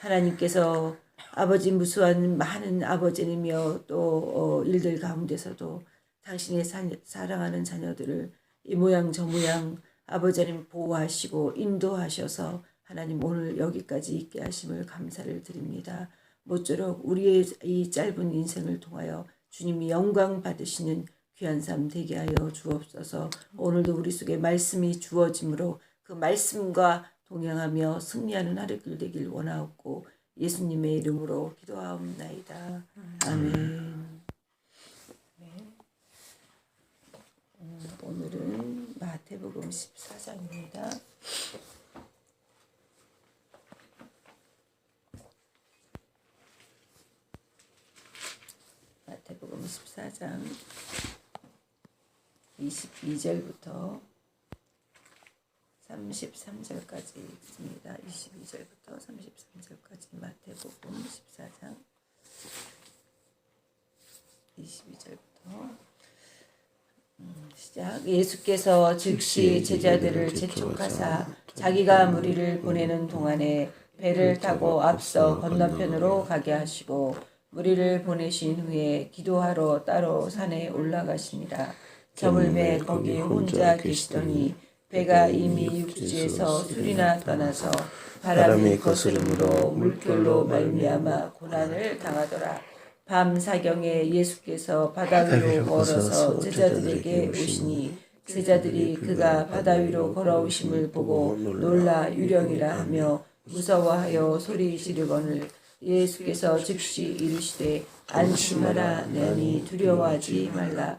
하나님께서 아버지 무수한 많은 아버지이며 또 어, 일들 가운데서도 당신의 사, 사랑하는 자녀들을 이 모양 저 모양 아버지 하나님 보호하시고 인도하셔서 하나님 오늘 여기까지 있게 하심을 감사를 드립니다. 모쪼록 우리의 이 짧은 인생을 통하여 주님이 영광 받으시는 귀한 삶 되게 하여 주옵소서. 오늘도 우리 속에 말씀이 주어짐으로 그 말씀과 동행하며 승리하는 하루길 되길 원하옵고 예수님의 이름으로 기도하옵나이다. 아멘. 네. 음, 오늘은 마태복음 14장입니다. 마태복음 14장 22절부터 33절까지 있습니다. 22절부터 33절까지 마태복음 14장 22절부터. 음, 시작. 예수께서 즉시 제자들을 재촉하사 자기가 무리를 보내는 동안에 배를 타고 앞서 건너편으로 가게 하시고 무리를 보내신 후에 기도하러 따로 산에 올라가시니라. 저물매 거기 혼자 계시더니 배가 이미 육지에서 술이나 떠나서 바람이 거스름으로 물결로 말미암아 고난을 당하더라. 밤 사경에 예수께서 바다 위로 걸어서 제자들에게 오시니 제자들이 그가 바다 위로 걸어오심을 보고 놀라 유령이라 하며 무서워하여 소리 지르거늘 예수께서 즉시 이르시되 안심하라 내니 두려워하지 말라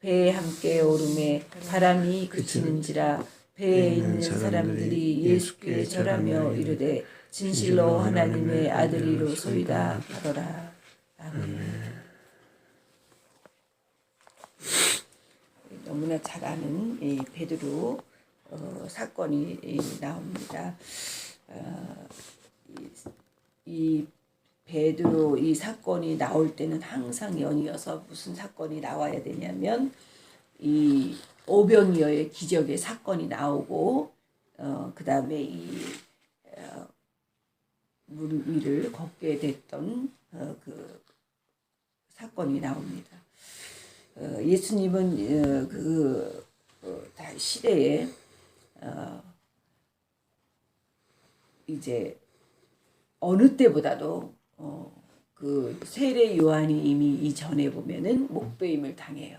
배에 함께 오름에 바람이 그치는지라 배에 있는 사람들이 예수께 절하며 이르되 진실로 하나님의 아들이로소이다 하더라. 아멘. 너무나 잘 아는 이 베드로 어, 사건이 이, 나옵니다. 어, 이, 이 베드로 이 사건이 나올 때는 항상 연이어서 무슨 사건이 나와야 되냐면 이 오병이어의 기적의 사건이 나오고 어, 그 다음에 이 어, 물 위를 걷게 됐던 어, 그 사건이 나옵니다. 어, 예수님은 어, 그 어, 시대에 어, 이제 어느 때보다도 어, 그 세례 요한이 이미 이전에 보면은 목배임을 당해요.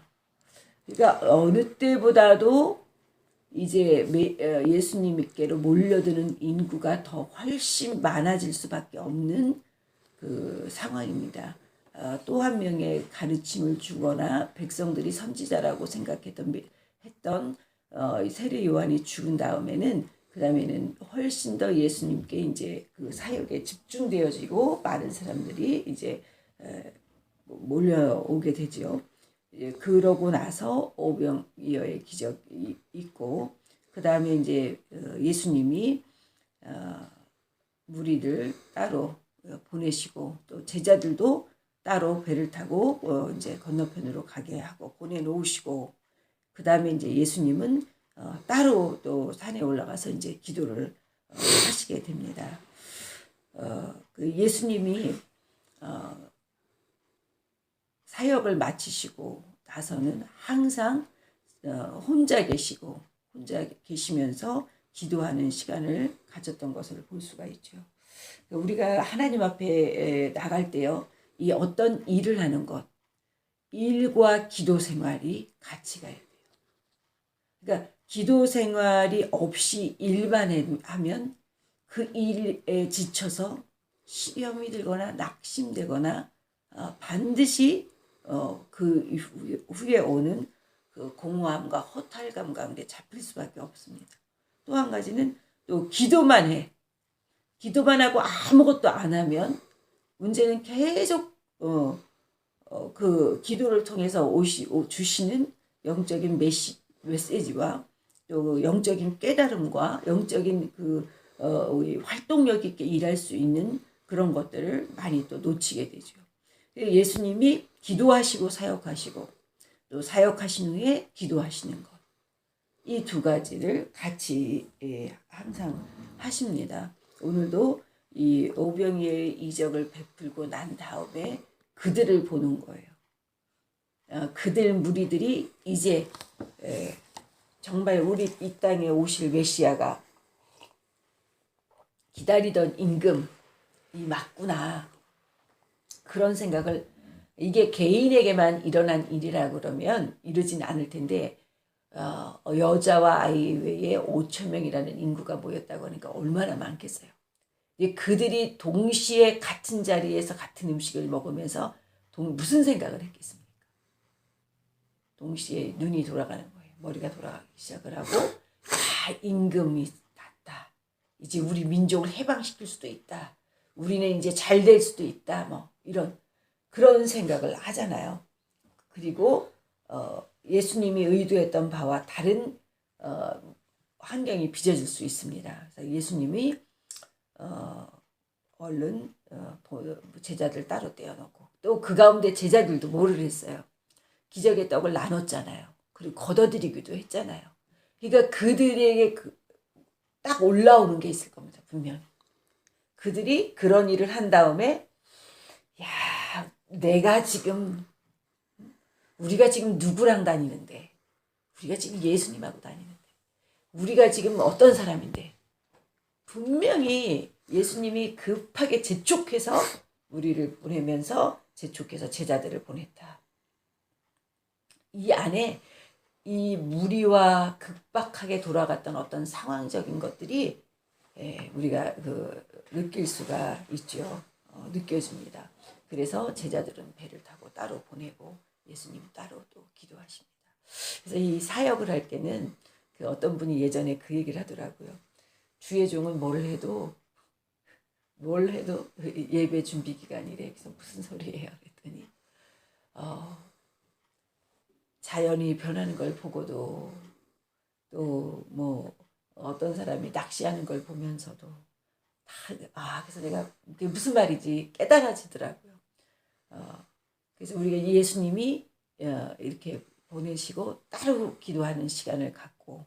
그러니까 어느 때보다도 이제 어, 예수님께로 몰려드는 인구가 더 훨씬 많아질 수밖에 없는 그 상황입니다. 어, 또한 명의 가르침을 주거나 백성들이 선지자라고 생각했던 했던 어, 세례 요한이 죽은 다음에는 그 다음에는 훨씬 더 예수님께 이제 그 사역에 집중되어지고 많은 사람들이 이제 몰려오게 되죠. 그러고 나서 오병이어의 기적이 있고 그 다음에 이제 어, 예수님이 어, 무리들 따로 보내시고 또 제자들도 따로 배를 타고 어, 이제 건너편으로 가게 하고 보내놓으시고 그 다음에 이제 예수님은 어, 따로 또 산에 올라가서 이제 기도를 어, 하시게 됩니다. 어, 그 예수님이 어, 사역을 마치시고 나서는 항상 어, 혼자 계시고 혼자 계시면서 기도하는 시간을 가졌던 것을 볼 수가 있죠. 우리가 하나님 앞에 나갈 때요, 이 어떤 일을 하는 것, 일과 기도 생활이 같이 가야 돼요. 그러니까 기도 생활이 없이 일만 하면 그 일에 지쳐서 시험이 들거나 낙심되거나 어, 반드시 어, 그 후에 오는 그 공허함과 허탈감 가운데 잡힐 수밖에 없습니다. 또 한 가지는 또 기도만 해. 기도만 하고 아무것도 안 하면 문제는 계속 어, 어, 그 기도를 통해서 오시 오, 주시는 영적인 메시, 메시지와 영적인 깨달음과 영적인 그 어, 활동력 있게 일할 수 있는 그런 것들을 많이 또 놓치게 되죠. 예수님이 기도하시고 사역하시고 또 사역하신 후에 기도하시는 것. 이 두 가지를 같이 예, 항상 하십니다. 오늘도 이 오병이의 이적을 베풀고 난 다음에 그들을 보는 거예요. 어, 그들 무리들이 이제 에, 정말 우리 이 땅에 오실 메시아가 기다리던 임금이 맞구나. 그런 생각을 이게 개인에게만 일어난 일이라 그러면 이러진 않을 텐데 어, 여자와 아이 외에 5천 명이라는 인구가 모였다고 하니까 얼마나 많겠어요. 그들이 동시에 같은 자리에서 같은 음식을 먹으면서 동, 무슨 생각을 했겠습니까? 동시에 눈이 돌아가는 거예요. 머리가 돌아가기 시작을 하고 아 임금이 났다. 이제 우리 민족을 해방시킬 수도 있다. 우리는 이제 잘 될 수도 있다. 뭐 이런 그런 생각을 하잖아요. 그리고 어, 예수님이 의도했던 바와 다른 어, 환경이 빚어질 수 있습니다. 그래서 예수님이 어, 얼른 어, 보- 제자들 따로 떼어놓고 또 그 가운데 제자들도 뭐를 했어요. 기적의 떡을 나눴잖아요. 그리고 걷어들이기도 했잖아요. 그러니까 그들에게 그, 딱 올라오는 게 있을 겁니다. 분명히. 그들이 그런 일을 한 다음에 야 내가 지금 우리가 지금 누구랑 다니는데 우리가 지금 예수님하고 다니는데 우리가 지금 어떤 사람인데 분명히 예수님이 급하게 재촉해서 우리를 보내면서 재촉해서 제자들을 보냈다. 이 안에 이 무리와 급박하게 돌아갔던 어떤 상황적인 것들이 예, 우리가 그 느낄 수가 있죠. 어, 느껴집니다. 그래서 제자들은 배를 타고 따로 보내고 예수님 따로 또 기도하십니다. 그래서 이 사역을 할 때는 그 어떤 분이 예전에 그 얘기를 하더라고요. 주의 종은 뭘 해도 뭘 해도 예배 준비 기간이래. 그래서 무슨 소리예요? 그랬더니 어, 자연이 변하는 걸 보고도 또 뭐 어떤 사람이 낚시하는 걸 보면서도 다, 아 그래서 내가 그게 무슨 말이지 깨달아지더라고요. 어, 그래서 우리가 예수님이 어, 이렇게 보내시고 따로 기도하는 시간을 갖고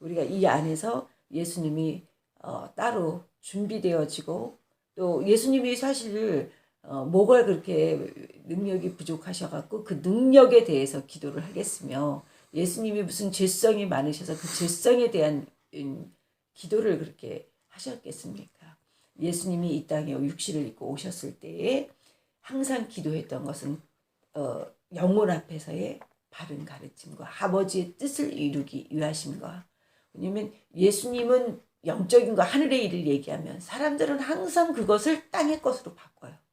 우리가 이 안에서 예수님이 어, 따로 준비되어지고 또 예수님이 사실 어, 뭐가 그렇게 능력이 부족하셔갖고 그 능력에 대해서 기도를 하겠으며 예수님이 무슨 죄성이 많으셔서 그 죄성에 대한 음, 기도를 그렇게 하셨겠습니까? 예수님이 이 땅에 육신을 입고 오셨을 때에 항상 기도했던 것은 어, 영혼 앞에서의 바른 가르침과 아버지의 뜻을 이루기 위하심과 왜냐면 예수님은 영적인 거 하늘의 일을 얘기하면 사람들은 항상 그것을 땅의 것으로 바꿔요.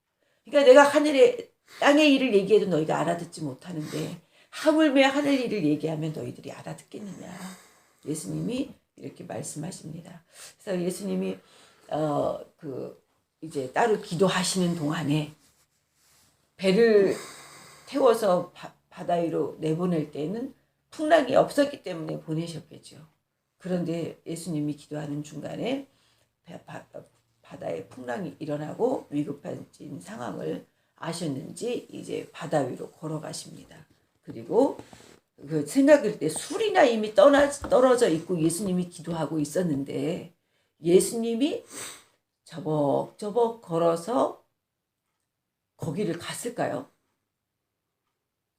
그러니까 내가 하늘의 땅의 일을 얘기해도 너희가 알아듣지 못하는데 하물며 하늘 일을 얘기하면 너희들이 알아듣겠느냐. 예수님이 이렇게 말씀하십니다. 그래서 예수님이 어 그 이제 따로 기도하시는 동안에 배를 태워서 바, 바다 위로 내보낼 때는 풍랑이 없었기 때문에 보내셨겠죠. 그런데 예수님이 기도하는 중간에 배- 바, 바다에 풍랑이 일어나고 위급해진 상황을 아셨는지 이제 바다 위로 걸어가십니다. 그리고 그 생각할 때 술이나 이미 떠나, 떨어져 있고 예수님이 기도하고 있었는데 예수님이 저벅저벅 걸어서 거기를 갔을까요?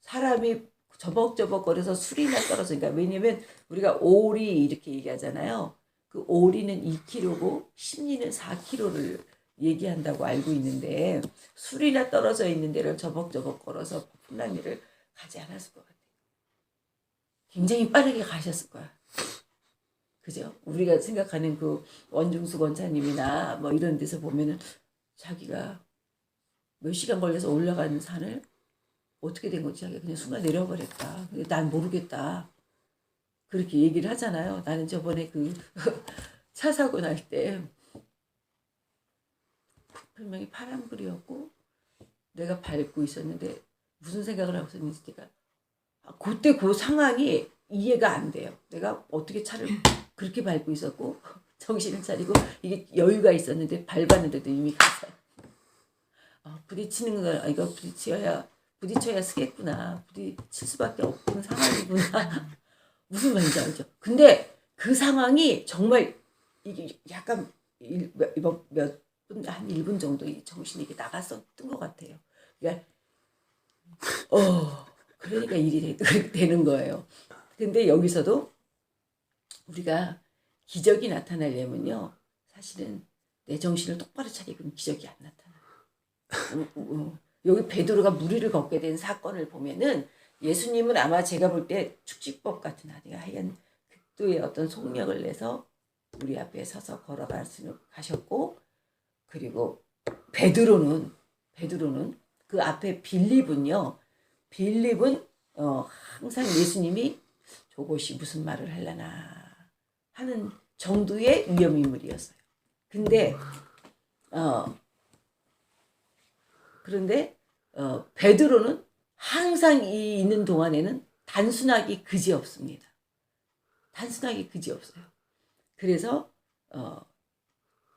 사람이 저벅저벅 거려서 술이나 떨어지니까 왜냐면 우리가 오리 이렇게 얘기하잖아요. 그 오리는 2kg고 심리는 4kg를 얘기한다고 알고 있는데 술이나 떨어져 있는 데를 저벅저벅 걸어서 풍랑이를 가지 않았을 것 같아요. 굉장히 빠르게 가셨을 거야. 그죠? 우리가 생각하는 그 원중수 권사님이나 뭐 이런 데서 보면은 자기가 몇 시간 걸려서 올라가는 산을 어떻게 된 거지? 자기가 그냥 순간 내려버렸다. 난 모르겠다. 그렇게 얘기를 하잖아요. 나는 저번에 그 차 사고 날 때 분명히 파란불이었고 내가 밟고 있었는데 무슨 생각을 하고 있었는지 내가 아, 그때 그 상황이 이해가 안 돼요. 내가 어떻게 차를 그렇게 밟고 있었고 정신을 차리고 이게 여유가 있었는데 밟았는데도 이미 가서 아, 부딪히는 걸 아, 이거 부딪혀야 부딪혀야 쓰겠구나 부딪힐 수밖에 없는 상황이구나 무슨 말인지 알죠? 근데 그 상황이 정말 약간 몇분한 1분 정도 이 정신이 나갔었던 것 같아요. 그러니까 어 그러니까 일이 되, 되는 거예요. 근데 여기서도 우리가 기적이 나타나려면요 사실은 내 정신을 똑바로 차리고는 기적이 안 나타나. 요 어, 여기 베드로가 무리를 걷게 된 사건을 보면은 예수님은 아마 제가 볼 때 축지법 같은 아니가 하여간 극도의 어떤 속력을 내서 우리 앞에 서서 걸어가셨고 그리고 베드로는 베드로는 그 앞에 빌립은요 빌립은 어, 항상 예수님이 저것이 무슨 말을 하려나 하는 정도의 위험 인물이었어요. 근데 어 그런데 어 베드로는 항상 이 있는 동안에는 단순하게 그지 없습니다. 단순하게 그지 없어요. 그래서 어,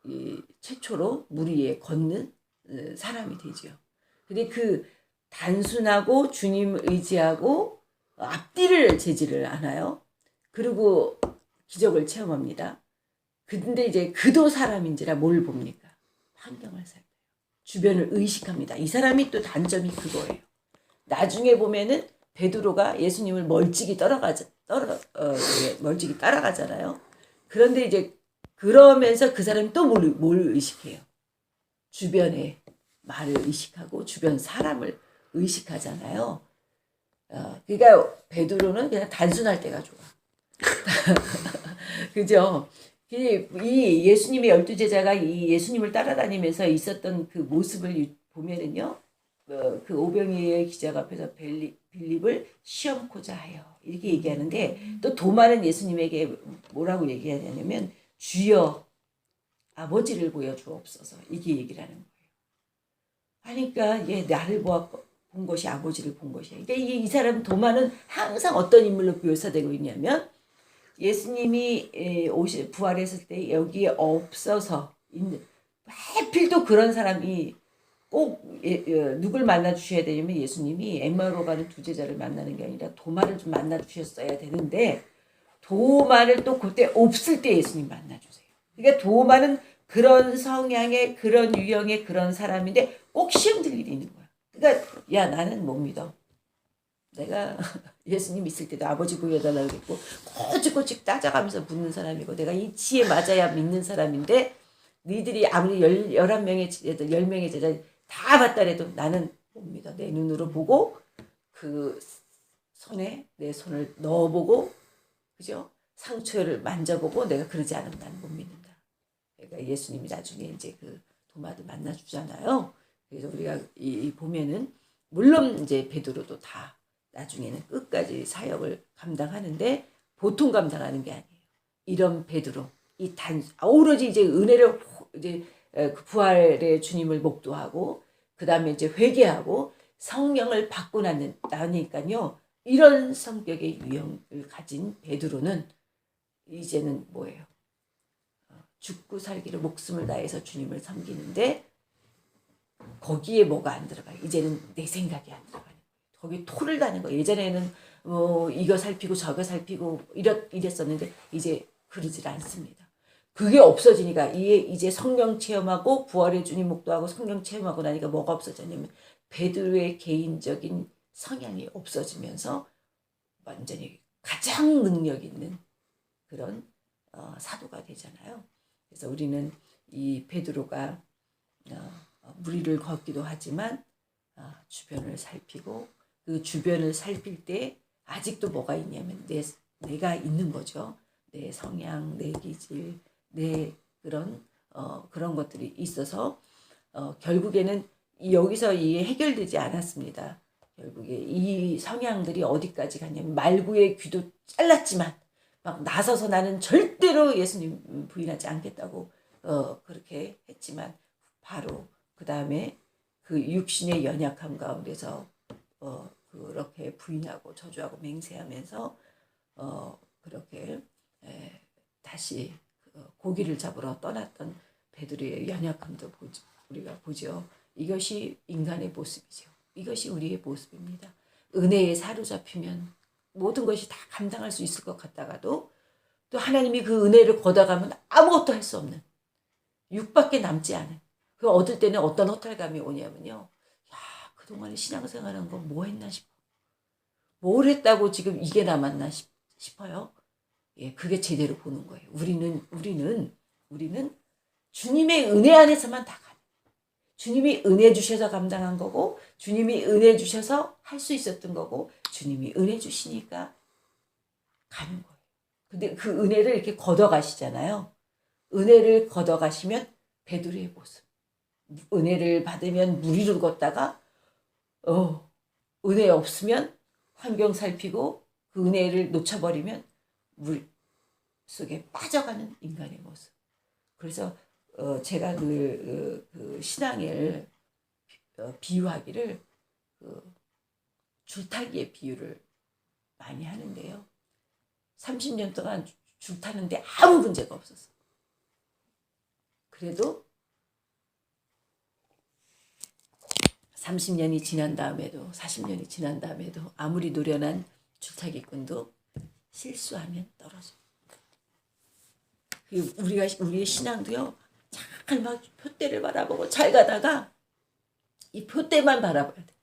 이 최초로 물 위에 걷는 어, 사람이 되죠. 근데 그 단순하고 주님 의지하고 앞뒤를 재지를 않아요. 그리고 기적을 체험합니다. 근데 이제 그도 사람인지라 뭘 봅니까? 환경을 살펴요. 주변을 의식합니다. 이 사람이 또 단점이 그거예요. 나중에 보면은 베드로가 예수님을 멀찍이 따라가자 떨어 어 예, 멀찍이 따라가잖아요. 그런데 이제 그러면서 그 사람이 또뭘 뭘 의식해요? 주변의 말을 의식하고 주변 사람을 의식하잖아요. 어, 그러니까 베드로는 그냥 단순할 때가 좋아. 그죠? 이, 이 예수님의 열두 제자가 이 예수님을 따라다니면서 있었던 그 모습을 유- 보면은요, 어, 그 오병이의 기적 앞에서 빌립, 빌립을 시험코자 하여 이렇게 얘기하는데 또 도마는 예수님에게 뭐라고 얘기하냐면 주여 아버지를 보여주옵소서 이게 얘기를 하는 거예요. 하니까 얘 나를 보아 본 것이 아버지를 본 것이야. 그러니까 이게 이 사람 도마는 항상 어떤 인물로 묘사되고 있냐면 예수님이 에, 오시 부활했을 때 여기에 없어서 있는 또 그런 사람이 꼭 예, 예, 누굴 만나 주셔야 되냐면 예수님이 엠마로 가는 두 제자를 만나는 게 아니라 도마를 좀 만나 주셨어야 되는데 도마를 또 그때 없을 때 예수님 만나 주세요. 그러니까 도마는 그런 성향의 그런 유형의 그런 사람인데 꼭 시험 들 일이 있는 거야. 그러니까 야 나는 못 믿어. 내가 예수님 있을 때도 아버지 보여달라고 그랬고 꼬치꼬치 따져가면서 묻는 사람이고 내가 이치에 맞아야 믿는 사람인데 니들이 아무리 열, 열한 명의 제자, 열 명의 제자 다 봤다 해도 나는 못 믿어. 내 눈으로 보고 그 손에 내 손을 넣어보고 그죠? 상처를 만져보고 내가 그러지 않으면 나는 못 믿는다. 그러니까 예수님이 나중에 이제 그 도마도 만나주잖아요. 그래서 우리가 이, 이 보면은 물론 이제 베드로도 다 나중에는 끝까지 사역을 감당하는데 보통 감당하는 게 아니에요. 이런 베드로 이 단 오로지 이제 은혜를 호- 이제 에, 그 부활의 주님을 목도하고 그 다음에 이제 회개하고 성령을 받고 나니까요 이런 성격의 유형을 가진 베드로는 이제는 뭐예요? 어, 죽고 살기를 목숨을 다해서 주님을 섬기는데 거기에 뭐가 안 들어가요. 이제는 내 생각이 안 들어가요. 거기 토를 다는 거예요. 예전에는 뭐 이거 살피고 저거 살피고 이랬, 이랬었는데 이제 그러질 않습니다. 그게 없어지니까 이게 이제 성령 체험하고 부활의 주님 목도하고 성령 체험하고 나니까 뭐가 없어졌냐면 베드로의 개인적인 성향이 없어지면서 완전히 가장 능력 있는 그런 어, 사도가 되잖아요. 그래서 우리는 이 베드로가 어, 어, 무리를 걷기도 하지만 어, 주변을 살피고 그 주변을 살필 때 아직도 뭐가 있냐면 내 내가 있는 거죠. 내 성향, 내 기질, 내 그런 어, 그런 것들이 있어서 어, 결국에는 이 여기서 이 해결되지 않았습니다. 결국에 이 성향들이 어디까지 갔냐면 말구의 귀도 잘랐지만 막 나서서 나는 절대로 예수님 부인하지 않겠다고 어, 그렇게 했지만 바로 그 다음에 그 육신의 연약함 가운데서 어 그렇게 부인하고 저주하고 맹세하면서 어 그렇게 에, 다시 그 고기를 잡으러 떠났던 베드로의 연약함도 보지, 우리가 보죠. 이것이 인간의 모습이죠. 이것이 우리의 모습입니다. 은혜에 사로잡히면 모든 것이 다 감당할 수 있을 것 같다가도 또 하나님이 그 은혜를 걷어가면 아무것도 할 수 없는 육밖에 남지 않은 그 얻을 때는 어떤 허탈감이 오냐면요. 야 그동안에 신앙생활한 건 뭐 했나 싶어. 뭘 했다고 지금 이게 남았나 싶, 싶어요. 예, 그게 제대로 보는 거예요. 우리는 우리는 우리는 주님의 은혜 안에서만 다. 주님이 은혜 주셔서 감당한 거고 주님이 은혜 주셔서 할 수 있었던 거고 주님이 은혜 주시니까 가는 거예요. 근데 그 은혜를 이렇게 걷어 가시잖아요. 은혜를 걷어 가시면 베드로의 모습. 은혜를 받으면 무리로 걷다가 어 은혜 없으면 환경 살피고 그 은혜를 놓쳐버리면 물 속에 빠져가는 인간의 모습. 그래서 어, 제가 그, 그, 그 신앙을 어, 비유하기를 그 줄타기의 비유를 많이 하는데요. 30년 동안 줄 타는데 아무 문제가 없었어. 그래도 30년이 지난 다음에도 40년이 지난 다음에도 아무리 노련한 줄타기꾼도 실수하면 떨어져. 그 우리가 우리의 신앙도요. 잘 막 표대를 바라보고 잘 가다가 이 표대만 바라봐야 돼.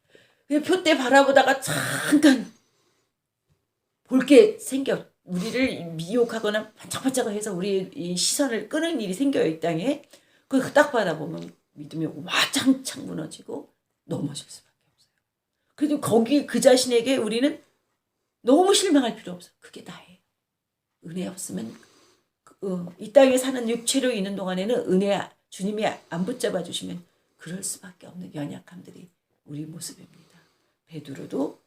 그 표대 바라보다가 잠깐 볼 게 생겨. 우리를 미혹하거나 반짝반짝 해서 우리의 이 시선을 끄는 일이 생겨요 이 땅에. 그걸 딱 바라보면 믿음이 와장창 무너지고 넘어질 수밖에 없어요. 그래도 거기 그 자신에게 우리는 너무 실망할 필요 없어. 그게 다예요. 은혜 없으면 그, 어, 이 땅에 사는 육체로 있는 동안에는 은혜 주님이 안 붙잡아 주시면 그럴 수밖에 없는 연약함들이 우리 모습입니다. 베드로도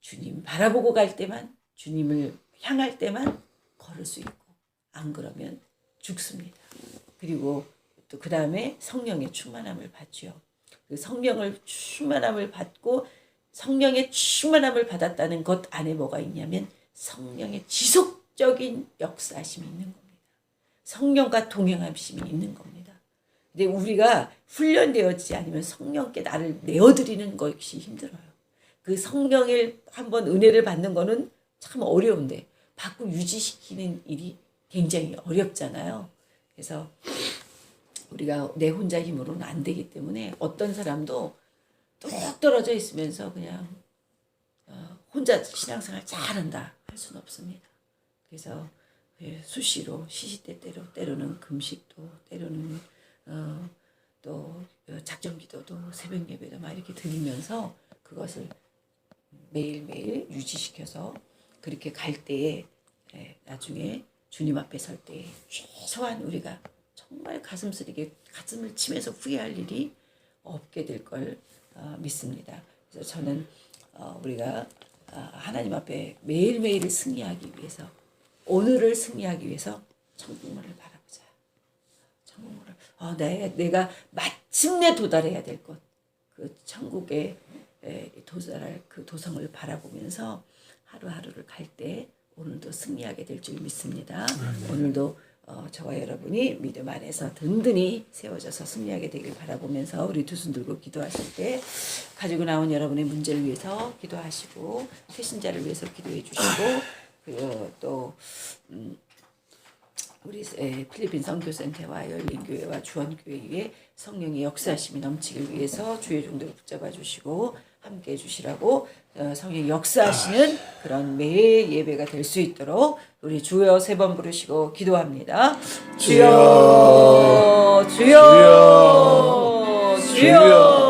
주님 바라보고 갈 때만 주님을 향할 때만 걸을 수 있고 안 그러면 죽습니다. 그리고 또 그 다음에 성령의 충만함을 받죠. 그 성령을 충만함을 받고 성령의 충만함을 받았다는 것 안에 뭐가 있냐면 성령의 지속적인 역사심이 있는 겁니다. 성령과 동행하심이 있는 겁니다. 근데 우리가 훈련되어지지 않으면 성령께 나를 내어드리는 것이 힘들어요. 그 성령을 한번 은혜를 받는 거는 참 어려운데 받고 유지시키는 일이 굉장히 어렵잖아요. 그래서 우리가 내 혼자 힘으로는 안 되기 때문에 어떤 사람도 뚝 떨어져 있으면서 그냥 어, 혼자 신앙생활 잘한다 할 수는 없습니다. 그래서 예, 수시로 시시때때로 때로는 금식도 때로는 어, 또 어, 작정기도도 새벽 예배도 막 이렇게 드리면서 그것을 매일매일 유지시켜서 그렇게 갈 때에 예, 나중에 주님 앞에 설 때에 최소한 우리가 정말 가슴 쓰리게 가슴을 치면서 후회할 일이 없게 될걸 어, 믿습니다. 그래서 저는 어, 우리가 어, 하나님 앞에 매일매일을 승리하기 위해서 오늘을 승리하기 위해서 천국문을 바라보자. 천국문을 어, 내, 내가 마침내 도달해야 될 것, 그 천국에 에, 도달할 그 도성을 바라보면서 하루하루를 갈 때 오늘도 승리하게 될 줄 믿습니다. 오늘도 어, 저와 여러분이 믿음 안에서 든든히 세워져서 승리하게 되길 바라보면서 우리 두 손 들고 기도하실 때 가지고 나온 여러분의 문제를 위해서 기도하시고 최신자를 위해서 기도해 주시고 그리고 또 음, 우리 에, 필리핀 선교센터와 열린교회와 주원교회에 성령의 역사심이 넘치길 위해서 주의 종들을 붙잡아 주시고 함께 해 주시라고 어, 성령 역사하시는 그런 매일 예배가 될 수 있도록 우리 주여 세 번 부르시고 기도합니다. 주여 주여 주여, 주여.